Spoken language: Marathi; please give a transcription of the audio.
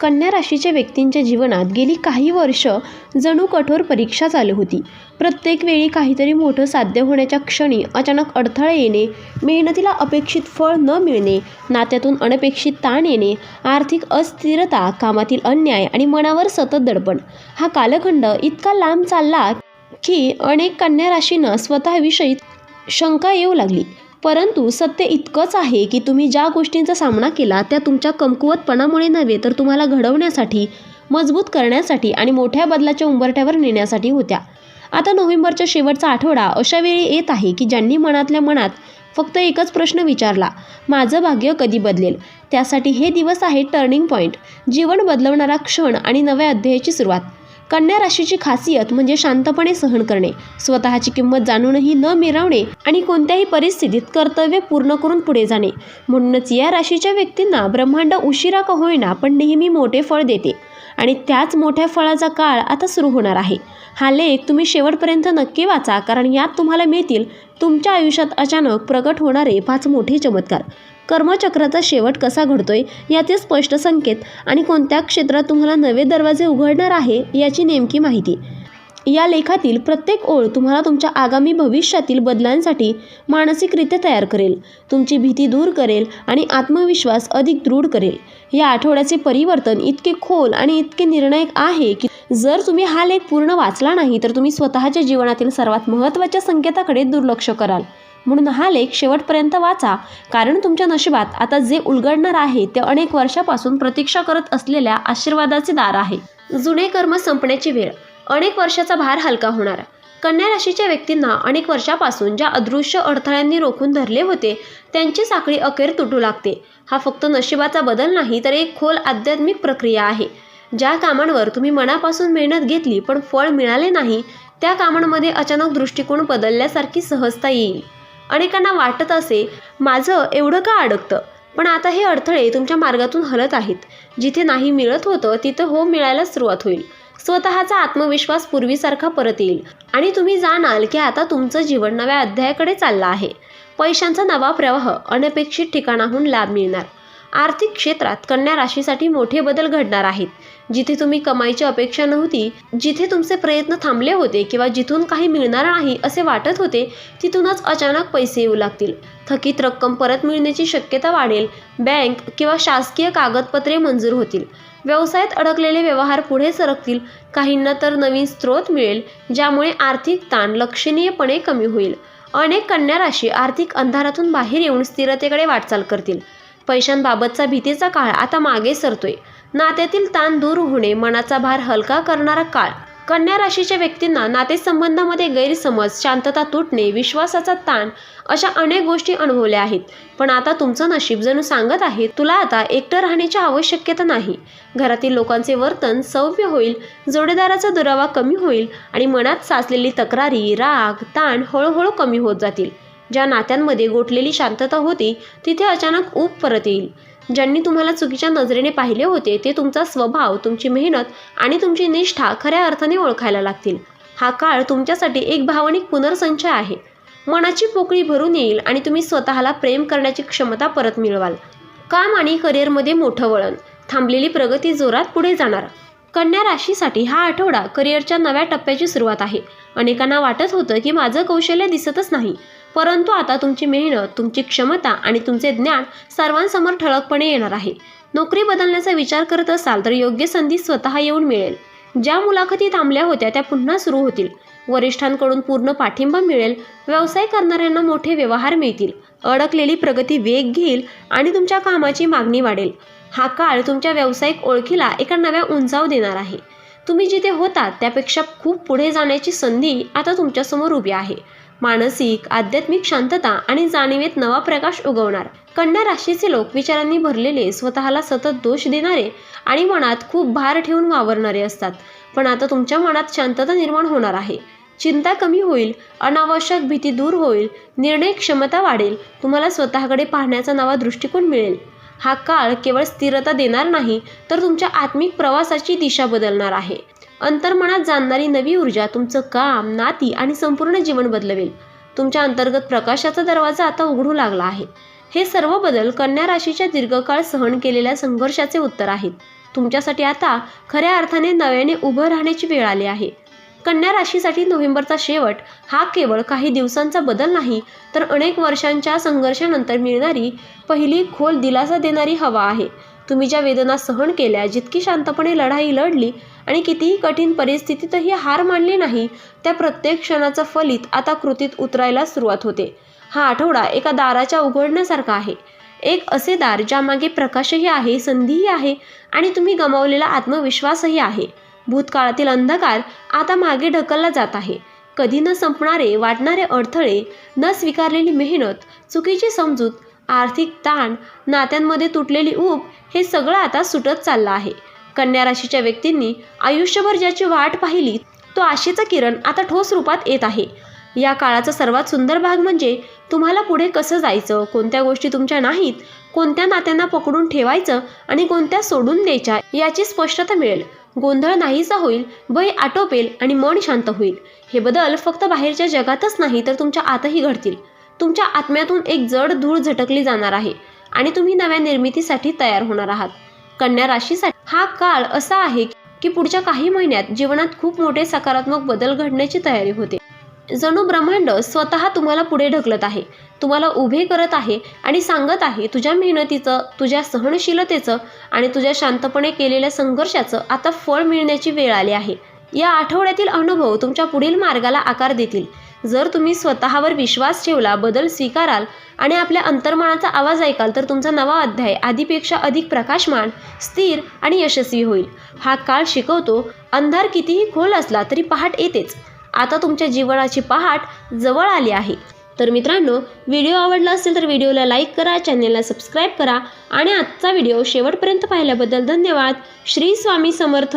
कन्या राशीच्या व्यक्तींच्या जीवनात गेली काही वर्ष जणू कठोर परीक्षा चालू होती. प्रत्येक वेळी काहीतरी मोठं साध्य होण्याच्या क्षणी अचानक अडथळे येणे मेहनतीला अपेक्षित फळ न मिळणे नात्यातून अनपेक्षित ताण येणे आर्थिक अस्थिरता कामातील अन्याय आणि मनावर सतत दडपण. हा कालखंड इतका लांब चालला की अनेक कन्या राशींना स्वतःविषयी शंका येऊ लागली. परंतु सत्य इतकंच आहे की तुम्ही ज्या गोष्टींचा सामना केला त्या तुमच्या कमकुवतपणामुळे नव्हे तर तुम्हाला घडवण्यासाठी मजबूत करण्यासाठी आणि मोठ्या बदलाच्या उंबरठ्यावर नेण्यासाठी होत्या. आता नोव्हेंबरच्या शेवटचा आठवडा अशा वेळी येत आहे की ज्यांनी मनातल्या मनात फक्त एकच प्रश्न विचारला माझं भाग्य कधी बदलेल? त्यासाठी हे दिवस आहे टर्निंग पॉईंट जीवन बदलवणारा क्षण आणि नव्या अध्यायाची सुरुवात. कन्या राशीची खासियत म्हणजे शांतपणे सहन करणे स्वतःची किंमत जाणूनही न मिरवणे आणि कोणत्याही परिस्थितीत कर्तव्य पूर्ण करून पुढे जाणे. म्हणूनच या राशीच्या व्यक्तींना ब्रह्मांड उशिरा का होईना पण नेहमी मोठे फळ देते आणि त्याच मोठ्या फळाचा काळ आता सुरू होणार आहे. हा लेख तुम्ही शेवटपर्यंत नक्की वाचा कारण यात तुम्हाला मिळतील तुमच्या आयुष्यात अचानक प्रगट होणारे पाच मोठे चमत्कार. कर्मचक्राचा शेवट कसा घडतोय याचे स्पष्ट संकेत आणि कोणत्या क्षेत्रात तुम्हाला नवे दरवाजे उघडणार आहे याची नेमकी माहिती. या लेखातील प्रत्येक ओळ तुम्हाला तुमच्या आगामी भविष्यातील बदलांसाठी मानसिकरित्या तयार करेल. तुमची भीती दूर करेल आणि आत्मविश्वास अधिक दृढ करेल. या आठवड्याचे परिवर्तन इतके खोल आणि इतके निर्णायक आहे की जर तुम्ही हा लेख पूर्ण वाचला नाही तर तुम्ही स्वतःच्या जीवनातील सर्वात महत्त्वाच्या संकेताकडे दुर्लक्ष कराल. म्हणून हा लेख शेवटपर्यंत वाचा. कारण तुमच्या नशिबात आता जे उलगडणार आहे ते अनेक वर्षापासून प्रतीक्षा करत असलेल्या आशीर्वादाचे दार आहे. जुने कर्म संपण्याची वेळ. अनेक वर्षाचा भार हलका होणार. कन्या राशीच्या व्यक्तींना अनेक वर्षापासून ज्या अदृश्य अडथळ्यांनी रोखून धरले होते त्यांची साखळी अखेर तुटू लागते. हा फक्त नशिबाचा बदल नाही तर एक खोल आध्यात्मिक प्रक्रिया आहे. ज्या कामांवर तुम्ही मनापासून मेहनत घेतली पण फळ मिळाले नाही त्या कामांमध्ये अचानक दृष्टिकोन बदलल्यासारखी सहजता येईल. अनेकांना वाटत असे माझं एवढं का अडकतं? पण आता हे अडथळे तुमच्या मार्गातून हलत आहेत. जिथे नाही मिळत होतं तिथं हो मिळायला सुरुवात होईल. स्वतःचा आत्मविश्वास पूर्वीसारखा परत येईल. आणि तुम्ही जाणाल की आता तुमचं जीवन नव्या अध्यायाकडे चाललं आहे. पैशांचा नवा प्रवाह अनपेक्षित ठिकाणाहून लाभ मिळणार. आर्थिक क्षेत्रात कन्या राशीसाठी मोठे बदल घडणार आहेत. जिथे तुम्ही कमाईची अपेक्षा नव्हती जिथे तुमचे प्रयत्न थांबले होते किंवा जिथून काही मिळणार नाही असे वाटत होते तिथूनच अचानक पैसे येऊ लागतील. थकीत रक्कम परत मिळण्याची शक्यता वाढेल. बँक किंवा शासकीय कागदपत्रे मंजूर होतील. व्यवसायात अडकलेले व्यवहार पुढे सरकतील. काहींना तर नवीन स्रोत मिळेल ज्यामुळे आर्थिक ताण लक्षणीयपणे कमी होईल. अनेक कन्या राशी आर्थिक अंधारातून बाहेर येऊन स्थिरतेकडे वाटचाल करतील. पैशांबाबतचा भीतीचा काळ आता मागे सरतोय. नात्यातील ताण दूर होणे मनाचा भार हलका करणारा काळ. कन्या राशीच्या व्यक्तींना नातेसंबंधामध्ये गैरसमज शांतता तुटणे विश्वासाचा ताण अशा अनेक गोष्टी अनुभवल्या आहेत. पण आता तुमचं नशीब जणू सांगत आहे तुला आता एकटं राहण्याची आवश्यकता नाही. घरातील लोकांचे वर्तन सौम्य होईल जोडीदाराचा दुरावा कमी होईल आणि मनात साचलेली तक्रारी राग ताण हळूहळू कमी होत जातील. ज्या नात्यांमध्ये गोठलेली शांतता होती तिथे अचानक ऊब परत येईल. ज्यांनी तुम्हाला चुकीच्या नजरेने पाहिले होते ते तुमचा स्वभाव तुमची मेहनत आणि तुमची निष्ठा खऱ्या अर्थाने ओळखायला लागतील. हा काळ तुमच्यासाठी एक भावनिक पुनर्संचय आहे. मनाची पोकळी भरून येईल आणि तुम्ही स्वतःला प्रेम करण्याची क्षमता परत मिळवाल. काम आणि करिअरमध्ये मोठं वळण. थांबलेली प्रगती जोरात पुढे जाणार. कन्या राशीसाठी हा आठवडा करिअरच्या नव्या टप्प्याची सुरुवात आहे. अनेकांना वाटत होतं की माझं कौशल्य दिसतच नाही. परंतु आता तुमची मेहनत तुमची क्षमता आणि तुमचे ज्ञान सर्वांसमोर ठळकपणे येणार आहे. नोकरी बदलण्याचा विचार करत असाल तर योग्य संधी स्वतः येऊन मिळेल. ज्या मुलाखती थांबल्या होत्या त्या पुन्हा सुरू होतील. वरिष्ठांकडून पूर्ण पाठिंबा मिळेल. व्यवसाय करणाऱ्यांना मोठे व्यवहार मिळतील. अडकलेली प्रगती वेग घेईल आणि तुमच्या कामाची मागणी वाढेल. हा काळ तुमच्या व्यावसायिक ओळखीला एका नव्या उंचाव देणार आहे. तुम्ही जिथे होता त्यापेक्षा खूप पुढे जाण्याची संधी आता तुमच्यासमोर उभी आहे. मानसिक आध्यात्मिक शांतता आणि जाणीवेत नवा प्रकाश उगवणार. कन्या राशीचे लोक विचारांनी भरलेले स्वतःला सतत दोष देणारे आणि मनात खूप भार ठेवून वावरणारे असतात. पण आता तुमच्या मनात शांतता निर्माण होणार आहे. चिंता कमी होईल अनावश्यक भीती दूर होईल निर्णय क्षमता वाढेल तुम्हाला स्वतःकडे पाहण्याचा नवा दृष्टिकोन मिळेल. हा काळ केवळ स्थिरता देणार नाही तर तुमच्या आत्मिक प्रवासाची दिशा बदलणार आहे. अंतर्मनात जाणणारी नवी ऊर्जा तुमचं काम नाती आणि संपूर्ण जीवन बदलवेल. तुमच्या अंतर्गत प्रकाशाचा दरवाजा आता उघडू लागला आहे. हे सर्व बदल कन्या राशीच्या दीर्घकाळ सहन केलेल्या संघर्षाचे उत्तर आहेत. तुमच्यासाठी आता खऱ्या अर्थाने नव्याने उभं राहण्याची वेळ आली आहे. कन्या राशीसाठी नोव्हेंबरचा शेवट हा केवळ काही दिवसांचा बदल नाही तर अनेक वर्षांच्या संघर्षानंतर मिळणारी पहिली खोल दिलासा देणारी हवा आहे. तुम्ही ज्या वेदना सहन केल्या जितकी शांतपणे लढाई लढली आणि कितीही कठीण परिस्थितीतही हार मानली नाही त्या प्रत्येक क्षणाचं फलित आता कृतीत उतरायला सुरुवात होते. हा आठवडा एका दाराच्या उघडण्यासारखा आहे. एक असे दार ज्यामागे प्रकाशही आहे संधीही आहे आणि तुम्ही गमावलेला आत्मविश्वासही आहे. भूतकाळातील अंधकार आता मागे ढकलला जात आहे. कधी न संपणारे वाटणारे अडथळे न स्वीकारलेली मेहनत चुकीची समजूत आर्थिक ताण नात्यांमध्ये तुटलेली ऊब हे सगळं आता सुटत चाललं आहे. कन्या राशीच्या व्यक्तींनी आयुष्यभर ज्याची वाट पाहिली तो आशेचा किरण आता ठोस रूपात येत आहे. या काळाचा सर्वात सुंदर भाग म्हणजे तुम्हाला पुढे कसं जायचं कोणत्या गोष्टी तुमच्या नाहीत कोणत्या नात्यांना पकडून ठेवायचं आणि कोणत्या सोडून द्यायच्या याची स्पष्टता मिळेल. गोंधळ नाहीसा होईल भय आटोपेल आणि मन शांत होईल. हे बदल फक्त बाहेरच्या जगातच नाही तर तुमच्या आतही घडतील. तुमच्या आत्म्यातून एक जड धूळ झटकली जाणार आहे. आणि तुम्ही नव्या निर्मितीसाठी तयार होणार आहात. कन्या राशीसाठी हा काळ असा आहे की पुढच्या काही महिन्यात जीवनात खूप मोठे सकारात्मक बदल घडण्याची तयारी होते. जणू ब्रह्मांड स्वतः तुम्हाला पुढे ढकलत आहे. तुम्हाला उभे करत आहे आणि सांगत आहे तुझ्या मेहनतीचं तुझ्या सहनशीलतेचं आणि तुझ्या शांतपणे केलेल्या संघर्षाचं आता फळ मिळण्याची वेळ आली आहे. या आठवड्यातील अनुभव तुमच्या पुढील मार्गाला आकार देतील. जर तुम्ही स्वतःवर विश्वास ठेवला बदल स्वीकाराल आणि आपल्या अंतर्मनाचा आवाज ऐकाल तर तुमचा नवा अध्याय आधीपेक्षा अधिक प्रकाशमान स्थिर आणि यशस्वी होईल. हा काळ शिकवतो अंधार कितीही खोल असला तरी पहाट येतेच. आता तुमच्या जीवनाची पहाट जवळ आली आहे. तर मित्रांनो व्हिडिओ आवडला असेल तर व्हिडिओला लाईक करा चॅनेलला सबस्क्राईब करा आणि आजचा व्हिडिओ शेवटपर्यंत पाहिल्याबद्दल धन्यवाद. श्री स्वामी समर्थ.